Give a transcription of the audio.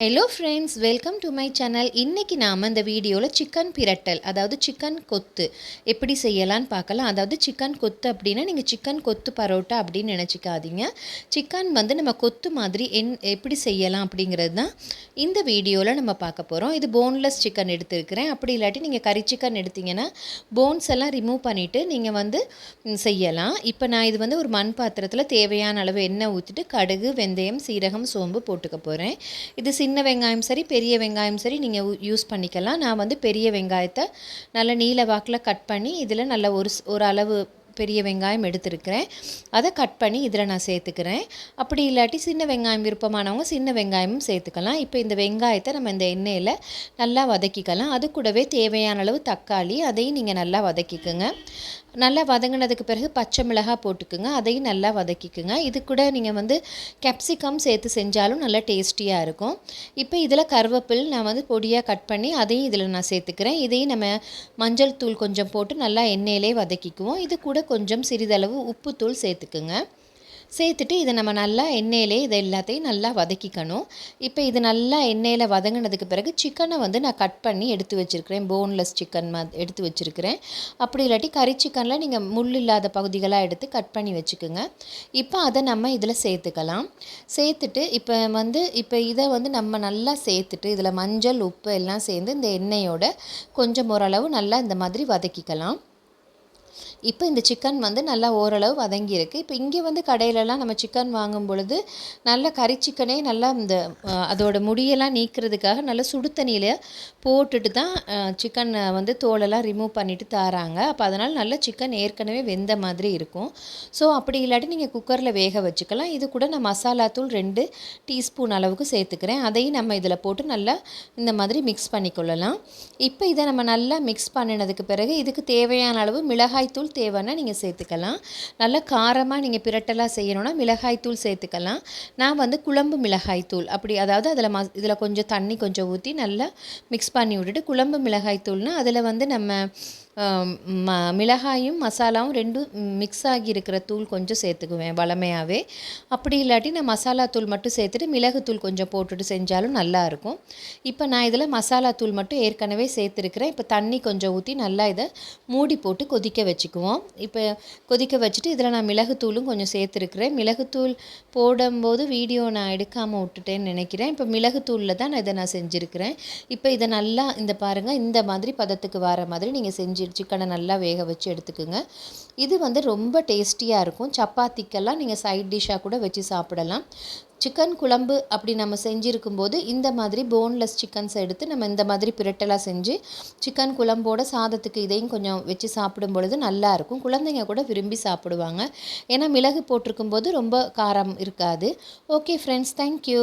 Hello friends welcome to my channel இன்றைக்கி நாம் இந்த வீடியோவில் சிக்கன் பிரட்டல் அதாவது சிக்கன் கொத்து எப்படி செய்யலான்னு பார்க்கலாம். அதாவது சிக்கன் கொத்து அப்படின்னா நீங்கள் சிக்கன் கொத்து பரோட்டா அப்படின்னு நினச்சிக்காதீங்க. சிக்கன் வந்து நம்ம கொத்து மாதிரி என் எப்படி செய்யலாம் அப்படிங்கிறது தான் இந்த வீடியோவில் நம்ம பார்க்க போகிறோம் இது போன்லெஸ் சிக்கன் எடுத்துருக்கிறேன். அப்படி இல்லாட்டி நீங்கள் கறி சிக்கன் எடுத்தீங்கன்னா போன்ஸ் எல்லாம் ரிமூவ் பண்ணிவிட்டு நீங்கள் வந்து செய்யலாம். இப்போ நான் இது வந்து ஒரு மண் பாத்திரத்தில் தேவையான அளவு எண்ணெய் ஊற்றிட்டு கடுகு வெந்தயம் சீரகம் சோம்பு போட்டுக்க போகிறேன் இது சின்ன வெங்காயம் சரி பெரிய வெங்காயம் சரி நீங்கள் யூஸ் பண்ணிக்கலாம். நான் வந்து பெரிய வெங்காயத்தை நல்ல நீல வாக்கில் கட் பண்ணி இதில் நல்ல ஒரு ஸ்- ஒரு அளவு பெரிய வெங்காயம் எடுத்துருக்கிறேன். அதை கட் பண்ணி இதில் நான் சேர்த்துக்கிறேன். அப்படி இல்லாட்டி சின்ன வெங்காயம் விருப்பமானவங்க சின்ன வெங்காயமும் சேர்த்துக்கலாம். இப்போ இந்த வெங்காயத்தை நம்ம இந்த எண்ணெயில் நல்லா வதக்கிக்கலாம். அது கூடவே தேவையான அளவு தக்காளி அதையும் நீங்கள் நல்லா வதக்கிக்கோங்க. நல்லா வதங்கினதுக்கு பிறகு பச்சை மிளகாய் போட்டுக்குங்க. அதையும் நல்லா வதக்கிக்குங்க. இது கூட நீங்கள் வந்து கேப்சிகம் சேர்த்து செஞ்சாலும் நல்லா டேஸ்டியாக இருக்கும். இப்போ இதில் கருவேப்பில் நான் வந்து பொடியாக கட் பண்ணி அதையும் இதில் நான் சேர்த்துக்கிறேன். இதையும் நம்ம மஞ்சள் தூள் கொஞ்சம் போட்டு நல்லா எண்ணெயிலே வதக்கிக்குவோம். இது கூட கொஞ்சம் சிறிதளவு உப்புத்தூள் சேர்த்துக்குங்க. சேர்த்துட்டு இதை நம்ம நல்லா எண்ணெயிலே இதை எல்லாத்தையும் நல்லா வதக்கிக்கணும். இப்போ இது நல்லா எண்ணெயில் வதங்கினதுக்கு பிறகு சிக்கனை வந்து நான் கட் பண்ணி எடுத்து வச்சுருக்கிறேன். போன்லெஸ் சிக்கன் மா எடுத்து வச்சுருக்கிறேன். அப்படி இல்லாட்டி கறி சிக்கனில் நீங்கள் முள் இல்லாத பகுதிகளாக எடுத்து கட் பண்ணி வச்சுக்கோங்க. இப்போ அதை நம்ம இதில் சேர்த்துக்கலாம். சேர்த்துட்டு இப்போ வந்து இப்போ இதை வந்து நம்ம நல்லா சேர்த்துட்டு இதில் மஞ்சள் உப்பு எல்லாம் சேர்ந்து இந்த எண்ணெயோட கொஞ்சம் ஓரளவு நல்லா இந்த மாதிரி வதக்கிக்கலாம். இப்போ இந்த சிக்கன் வந்து நல்லா ஓரளவு வதங்கியிருக்கு. இப்போ இங்கே வந்து கடையிலலாம் நம்ம சிக்கன் வாங்கும் பொழுது நல்ல கறி சிக்கனே நல்லா இந்த அதோட முடியெல்லாம் நீக்கிறதுக்காக நல்ல சுடு தண்ணியில் போட்டுட்டு தான் சிக்கனை வந்து தோலெல்லாம் ரிமூவ் பண்ணிட்டு தராங்க. அப்போ அதனால் நல்ல சிக்கன் ஏற்கனவே வெந்த மாதிரி இருக்கும். ஸோ அப்படி இல்லாட்டி நீங்கள் குக்கரில் வேக வச்சுக்கலாம். இது கூட நான் மசாலா தூள் ரெண்டு டீஸ்பூன் அளவுக்கு சேர்த்துக்கிறேன். அதையும் நம்ம இதில் போட்டு நல்லா இந்த மாதிரி மிக்ஸ் பண்ணிக்கொள்ளலாம். இப்போ இதை நம்ம நல்லா மிக்ஸ் பண்ணினதுக்கு பிறகு இதுக்கு தேவையான அளவு மிளகாய் தூள் தேவைன்னா நீங்கள் சேர்த்துக்கலாம். நல்லா காரமாக நீங்கள் பிரட்டலாக செய்யணும்னா மிளகாய்த்தூள் சேர்த்துக்கலாம். நான் வந்து குழம்பு மிளகாய்த்தூள் அப்படி அதாவது அதில் ம இதில் கொஞ்சம் தண்ணி கொஞ்சம் ஊற்றி நல்லா மிக்ஸ் பண்ணி விட்டுட்டு குழம்பு மிளகாய்த்தூள்னால் அதில் வந்து நம்ம ம மிளகாயும் மசாலாவும் ரெண்டும் மிக்ஸ் ஆகி இருக்கிற தூள் கொஞ்சம் சேர்த்துக்குவேன் வளமையாகவே அப்படி இல்லாட்டி நான் மசாலா தூள் மட்டும் சேர்த்துட்டு மிளகுத்தூள் கொஞ்சம் போட்டுட்டு செஞ்சாலும் நல்லாயிருக்கும் இப்போ நான் இதில் மசாலா தூள் மட்டும் ஏற்கனவே சேர்த்துருக்கிறேன். இப்போ தண்ணி கொஞ்சம் ஊற்றி நல்லா இதை மூடி போட்டு கொதிக்க வச்சுக்குவோம். இப்போ கொதிக்க வச்சுட்டு இதில் நான் மிளகுத்தூளும் கொஞ்சம் சேர்த்துருக்கிறேன். மிளகுத்தூள் போடும்போது வீடியோ நான் எடுக்காமல் விட்டுட்டேன்னு நினைக்கிறேன். இப்போ மிளகுத்தூளில் தான் நான் இதை நான் செஞ்சுருக்கிறேன். இப்போ இதை நல்லா இந்த பாருங்கள் இந்த மாதிரி பதத்துக்கு வர மாதிரி நீங்கள் செஞ்சு சிக்கனை நல்லா வேக வச்சு எடுத்துக்கோங்க. இது வந்து ரொம்ப டேஸ்டியாக இருக்கும். சப்பாத்திக்கெல்லாம் நீங்கள் சைட் டிஷ்ஷாக கூட வச்சு சாப்பிடலாம். சிக்கன் குழம்பு அப்படி நம்ம செஞ்சுருக்கும் போது இந்த மாதிரி போன்லெஸ் சிக்கன்ஸ் எடுத்து நம்ம இந்த மாதிரி பிரட்டலாக செஞ்சு சிக்கன் குழம்போட சாதத்துக்கு இதையும் கொஞ்சம் வச்சு சாப்பிடும் பொழுது நல்லாயிருக்கும் குழந்தைங்க கூட விரும்பி சாப்பிடுவாங்க. ஏன்னா மிளகு போட்டிருக்கும் போது ரொம்ப காரம் இருக்காது. Okay friends thank you